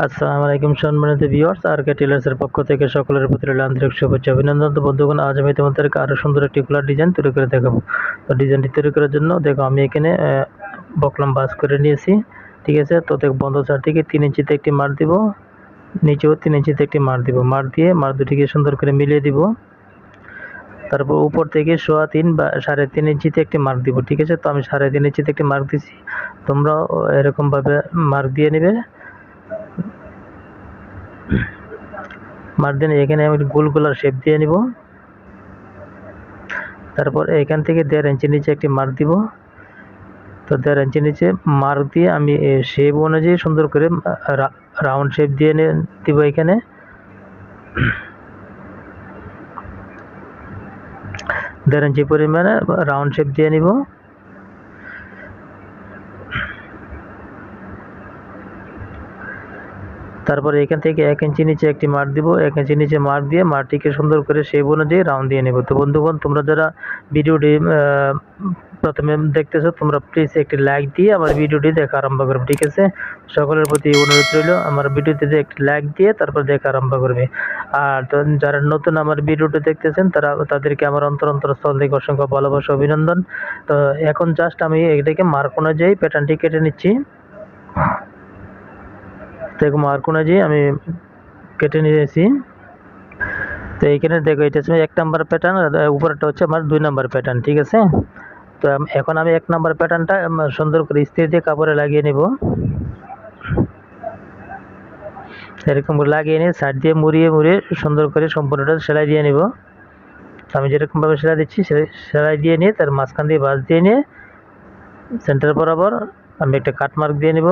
আসসালামু আলাইকুম সম্মানিত ভিউয়ার্স, আর কে টেলার্সের পক্ষ থেকে সকলের প্রতি আন্তরিক শুভেচ্ছা অভিনন্দন। তো বন্ধুগণ, আজ আমি তোমাদেরকে আরও সুন্দর একটি খোলার ডিজাইন তৈরি করে দেখাবো। তো ডিজাইনটি তৈরি করার জন্য দেখো, আমি এখানে বকলাম বাস করে নিয়েছি, ঠিক আছে? তো দেখো, বন্ধ চার থেকে তিন ইঞ্চিতে একটি মার দিব, নিচেও তিন ইঞ্চিতে একটি মার দিব। মার দিয়ে মার দুটিকে সুন্দর করে মিলিয়ে দিব। তারপর উপর থেকে সোয়া তিন বা সাড়ে তিন ইঞ্চিতে একটি মার্ক দিব, ঠিক আছে? তো আমি সাড়ে তিন ইঞ্চিতে একটি মার্ক দিছি। তোমরাও এরকমভাবে মার্ক দিয়ে নেবে। মার দিয়ে এখানে আমি গোল গোলার শেপ দিয়ে নিব। তারপর এখান থেকে দেড় ইঞ্চি নিচে একটি মার দিব। তো দেড় ইঞ্চি নিচে মার্ক দিয়ে আমি শেপ অনুযায়ী সুন্দর করে রাউন্ড শেপ দিয়ে দিব এখানে। দেড় ইঞ্চি পরিমাণে রাউন্ড শেপ দিয়ে নিব। তারপরে এখান থেকে এক ইঞ্চি নিচে একটি মার দিব, এক ইঞ্চি নিচে মার দিয়ে মারটিকে সুন্দর করে শেপ অনুযায়ী রাউন্ড দিয়ে নেব। তো বন্ধুগণ, তোমরা যারা ভিডিওটি প্রথমে দেখতেছো, তোমরা প্লিজ একটি লাইক দিয়ে আমার ভিডিওটি দেখা আরম্ভ করবে, ঠিক আছে? সকলের প্রতি অনুরোধ রইল, আমার ভিডিওতে একটি লাইক দিয়ে তারপর দেখা আরম্ভ করবে। আর যারা নতুন আমার ভিডিওটি দেখতেছেন, তারা তাদেরকে আমার অন্তর অন্তর অন্তরস্থল থেকে অসংখ্য ভালোবাসা, অভিনন্দন। তো এখন জাস্ট আমি এটাকে মার্ক অনুযায়ী প্যাটার্নটি কেটে নিচ্ছি। দেখো মার্ক অনুযায়ী আমি কেটে নিয়েছি তো এইখানে দেখো, এটা হচ্ছে এক নাম্বার প্যাটার্ন উপরটা হচ্ছে আমার দুই নাম্বার প্যাটার্ন ঠিক আছে? তো এখন আমি এক নাম্বার প্যাটার্নটা সুন্দর করে ইস্ত্রি দিয়ে কাপড়ে লাগিয়ে নেব। এরকম করে লাগিয়ে নিয়ে সাইড দিয়ে মুড়িয়ে মুড়িয়ে সুন্দর করে সম্পূর্ণটা সেলাই দিয়ে নেব। আমি যেরকমভাবে সেলাই দিচ্ছি, সেলাই দিয়ে নিয়ে তার মাঝখান দিয়ে বাস দিয়ে নিয়ে সেন্টার বরাবর আমি একটা কাট মার্ক দিয়ে নেব।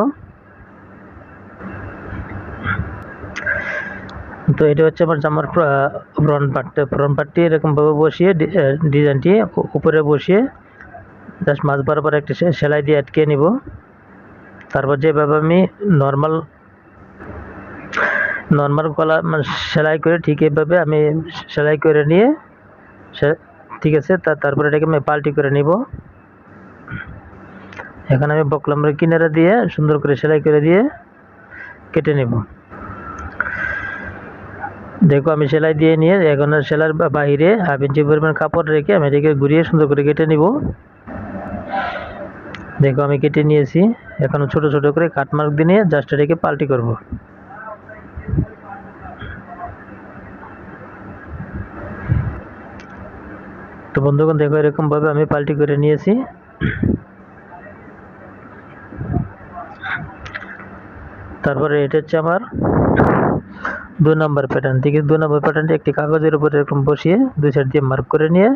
তো এটা হচ্ছে আমার জামার ফ্রন্ট পার্টটা ফ্রন্ট পার্টটি এরকমভাবে বসিয়ে ডিজাইনটি উপরে বসিয়ে জাস্ট মাছ বরাবর একটা সেলাই দিয়ে আটকে নিব। তারপর যেভাবে আমি নর্মাল নর্মাল গলা মানে সেলাই করে ঠিক এভাবে আমি সেলাই করে নিয়ে ঠিক আছে তারপরে এটাকে আমি পাল্টি করে নিব। এখানে আমি বকলামের কিনারা দিয়ে সুন্দর করে সেলাই করে দিয়ে কেটে নেব। দেখো, আমি সেলাই দিয়ে নিয়ে এখন সেলার বা- বাইরে হাফ ইঞ্চি পরিমাণ কাপড় রেখে আমি এটাকে ঘুরিয়ে সুন্দর করে কেটে নিব। দেখো, আমি কেটে নিয়েছি। এখন ছোট ছোট করে কাট মার্ক দিয়ে নিয়ে জাস্ট এটাকে পাল্টি করব। তো বন্ধুগণ, দেখো, এরকমভাবে আমি পাল্টি করে নিয়েছি। তারপরে এটা হচ্ছে আমার দুই নম্বর প্যাটার্ন আছে দুই নম্বর প্যাটার্নটি একটি কাগজের উপর এরকম বসিয়ে দুই সাইড দিয়ে মার্ক করে নিয়ে,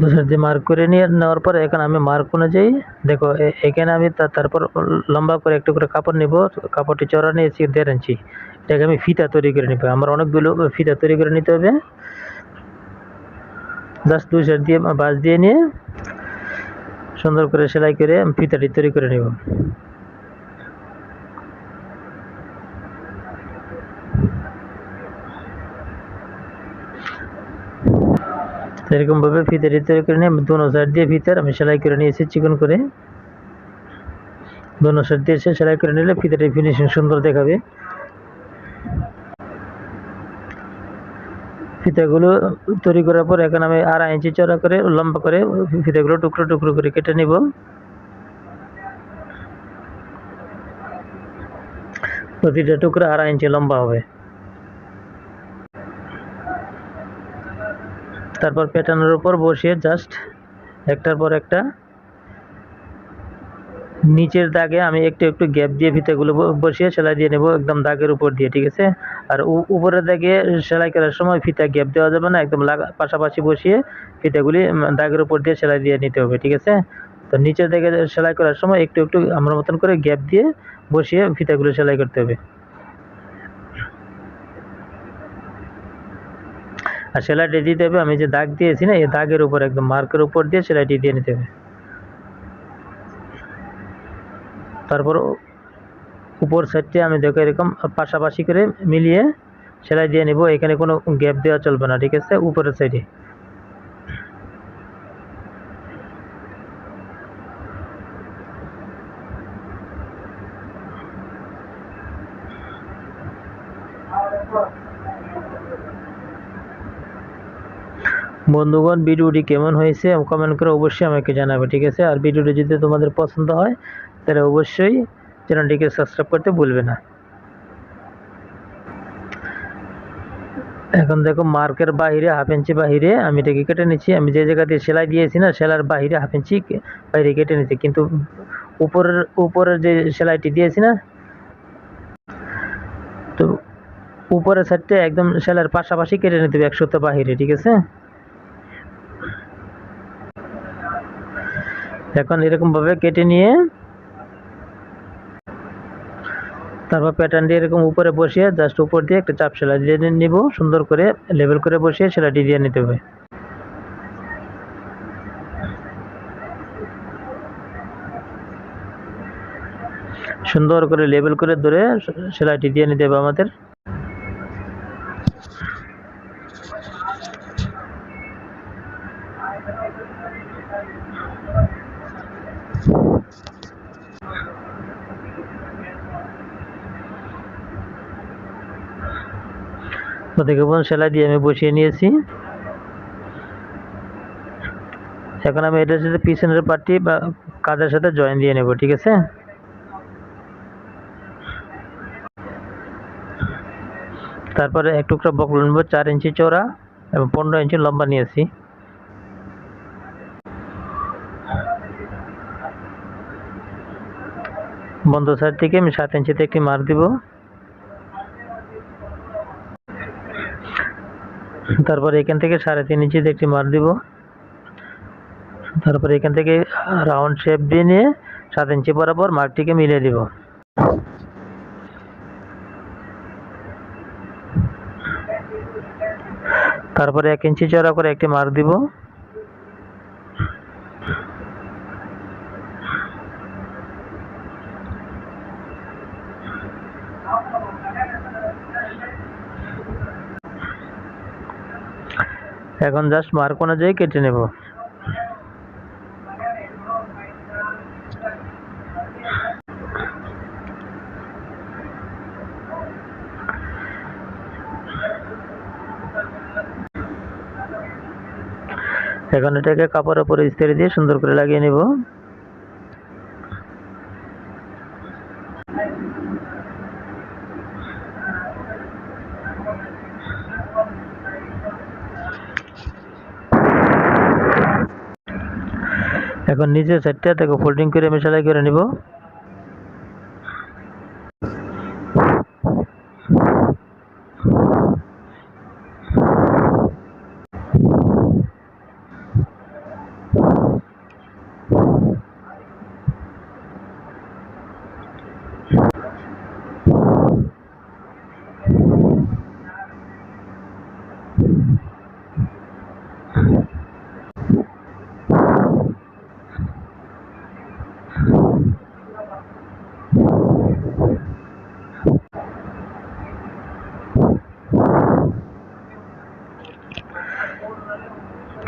দু সাইড দিয়ে মার্ক করে নিয়ে নেওয়ার পর এখানে আমি মার্ক অনুযায়ী, দেখো এখানে আমি তারপর লম্বা করে একটু করে কাপড় নিব, কাপড়টি চড়া নিয়েছি দেড় ইঞ্চি, এটাকে আমি ফিতা তৈরি করে নিব, আমার অনেকগুলো ফিতা তৈরি করে নিতে হবে জাস্ট দুই সাইড দিয়ে বাঁশ দিয়ে নিয়ে সুন্দর করে সেলাই করে আমি ফিতাটি তৈরি করে নেব। এরকমভাবে ফিতে তৈরি করে নিয়ে দোনো সাইড দিয়ে ফিতার আমি সেলাই করে নিয়েছি, চিকন করে। দোনো সাইড দিয়ে এসে সেলাই করে নিলে ফিতাটি ফিনিশিং সুন্দর দেখাবে। ফিতাগুলো তৈরি করার পর এখন আমি আড়াই ইঞ্চি চড়া করে, লম্বা করে ফিতাগুলো টুকরো টুকরো করে কেটে নিব। প্রতিটা টুকরো আড়াই ইঞ্চি লম্বা হবে। তারপর প্যাটার্নের উপর বসিয়ে জাস্ট একটার পর একটা নিচের দাগে আমি একটু একটু গ্যাপ দিয়ে ফিতাগুলো বসিয়ে সেলাই দিয়ে নেব একদম দাগের উপর দিয়ে, ঠিক আছে? আর উপরের দাগে সেলাই করার সময় ফিতা গ্যাপ দেওয়া যাবে না, একদম লাগা পাশাপাশি বসিয়ে ফিতাগুলি দাগের উপর দিয়ে সেলাই দিয়ে নিতে হবে, ঠিক আছে? তো নিচের দাগে সেলাই করার সময় একটু একটু আমার মতন করে গ্যাপ দিয়ে বসিয়ে ফিতাগুলো সেলাই করতে হবে। আর সেলাইটি দিতে হবে। আমি যে দাগ দিয়েছি না, এই দাগের উপর একদম মার্কের উপর দিয়ে সেলাইটি দিয়ে নিতে হবে। তারপর উপর সাইডটি আমি দেখো এরকম পাশাপাশি করে মিলিয়ে সেলাই দিয়ে নিব। এখানে কোনো গ্যাপ দেওয়া চলবে না, ঠিক আছে? উপরের সাইডে। বন্ধুগণ, ভিডিওটি কেমন হয়েছে কমেন্ট করে অবশ্যই আমাকে জানাবে, ঠিক আছে? আর ভিডিওটি যদি তোমাদের পছন্দ হয়, তাহলে অবশ্যই চ্যানেলটিকে সাবস্ক্রাইব করতে ভুলবে না। এখন দেখো, মার্কের বাহিরে হাফ ইঞ্চি বাহিরে আমি এটাকে কেটে নিচ্ছি। আমি যে জায়গা দিয়ে সেলাই দিয়েছি না, সেলার বাইরে হাফ ইঞ্চি বাইরে কেটে নিচ্ছি। কিন্তু উপরের উপরের যে সেলাইটি দিয়েছি না, তো উপরের সাইডটা একদম সেলার পাশাপাশি কেটে নিতে হবে একশো বাহিরে ঠিক আছে? এখন এরকম ভাবে কেটে নিয়ে তারপর প্যাটার্ন দিয়ে এরকম উপরে বসিয়ে জাস্ট উপর দিয়ে একটা চাপ সেলাই দিয়ে নিব। সুন্দর করে লেবেল করে বসিয়ে সেলাইটি দিয়ে নিতে হবে। সুন্দর করে লেবেল করে ধরে সেলাইটি দিয়ে নিতে হবে আমাদের। দেখুন সেলাই দিয়ে আমি বসিয়ে নিয়েছি। এখন আমি এটার সাথে পিছনের পার্টি বা কাঁধের সাথে জয়েন দিয়ে নেব, ঠিক আছে? তারপরে এক টুকরা বকল নেব, চার ইঞ্চি চওড়া এবং পনেরো ইঞ্চি লম্বা নিয়েছি। বন্ধ সাইড থেকে আমি সাত ইঞ্চিতে একটি মার দিব। তারপরে এখান থেকে সাড়ে তিন ইঞ্চিতে একটি মার দিব। তারপর এখান থেকে রাউন্ড শেপ দিয়ে নিয়ে সাত ইঞ্চি বরাবর মার্কটিকে মিলে দিব। তারপরে এক ইঞ্চি চড়া করে একটি মার্ক দিব। এখন জাস্ট মার্ক অনুযায়ী কেটে নেব। এখন এটাকে কাপড়ের উপরে ইস্ত্রি দিয়ে সুন্দর করে লাগিয়ে নেব। এখন নিচের সাইডটা থেকে ফোল্ডিং করে আমি সেলাই করে নিব।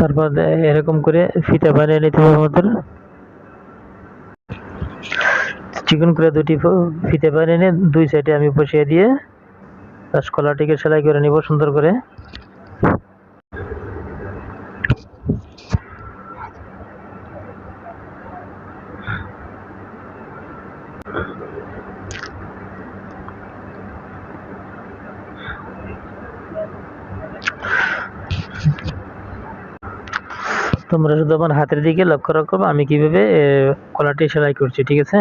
তারপর এরকম করে ফিতা বানিয়ে নিতে হবে আমাদের। চিকন করে দুটি ফিতে বানিয়ে নিয়ে দুই সাইডে আমি বসিয়ে দিয়ে কলাটিকে সেলাই করে নিব সুন্দর করে। তোমরা শুধু আমার হাতের দিকে লক্ষ্য রাখো আমি কীভাবে কলাটি সেলাই করছি ঠিক আছে?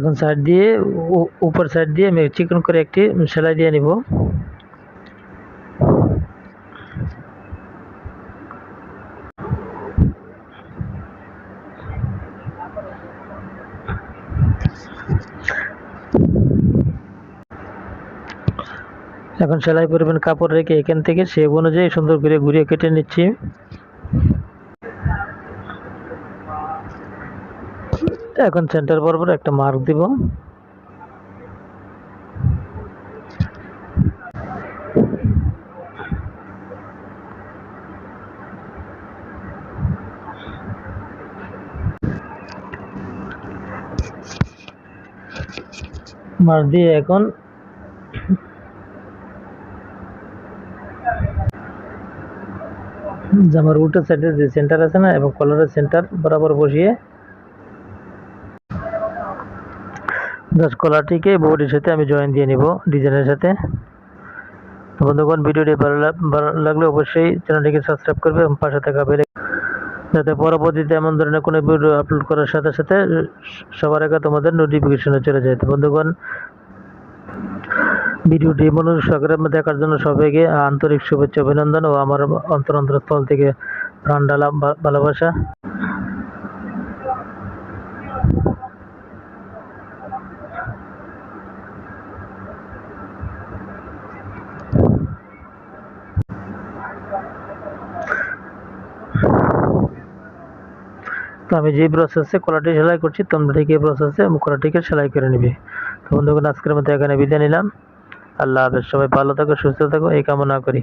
এখন সাইড দিয়ে উপর সাইড দিয়ে আমি চিকন করে একটি সেলাই দিয়ে নিব। এখন সেলাই করবেন কাপড় রেখে এখান থেকে শেপ অনুযায়ী সুন্দর করে ঘুরিয়ে কেটে নিচ্ছি। এখন সেন্টার বরাবর একটা মার্ক দিব। মার্ক দিয়ে এখন জামার উল্টো সাইডে যে সেন্টার আছে না, এবং কলারের সেন্টার বরাবর বসিয়ে জাস্ট কলারটিকে বডির সাথে আমি জয়েন দিয়ে নিব ডিজাইনের সাথে। তো বন্ধুগণ, ভিডিওটি ভালো ভালো লাগলে অবশ্যই চ্যানেলটিকে সাবস্ক্রাইব করবে এবং পাশে থাকা বেলে যাতে পরবর্তীতে এমন ধরনের কোনো ভিডিও আপলোড করার সাথে সাথে সবার আগে তোমাদের নোটিফিকেশনে চলে যায়। বন্ধুগণ, ভিডিওটি মনোযোগ সহকারে দেখার জন্য সবাইকে আন্তরিক শুভেচ্ছা, অভিনন্দন ও আমার অন্তর অন্তরস্থল থেকে প্রাণ ডালা ভালোবাসা। তো আমি যে প্রসেসে কলাটি সেলাই করছি, তোমরা ঠিক এই প্রসেসে কলাটিকে সেলাই করে নিবে। তো বন্ধুগণ, আজকের মতো এখানে বিদায় নিলাম। আল্লাহ হাফেজ। সবাই ভালো থাকো, সুস্থ থাকো, এই কামনা করি।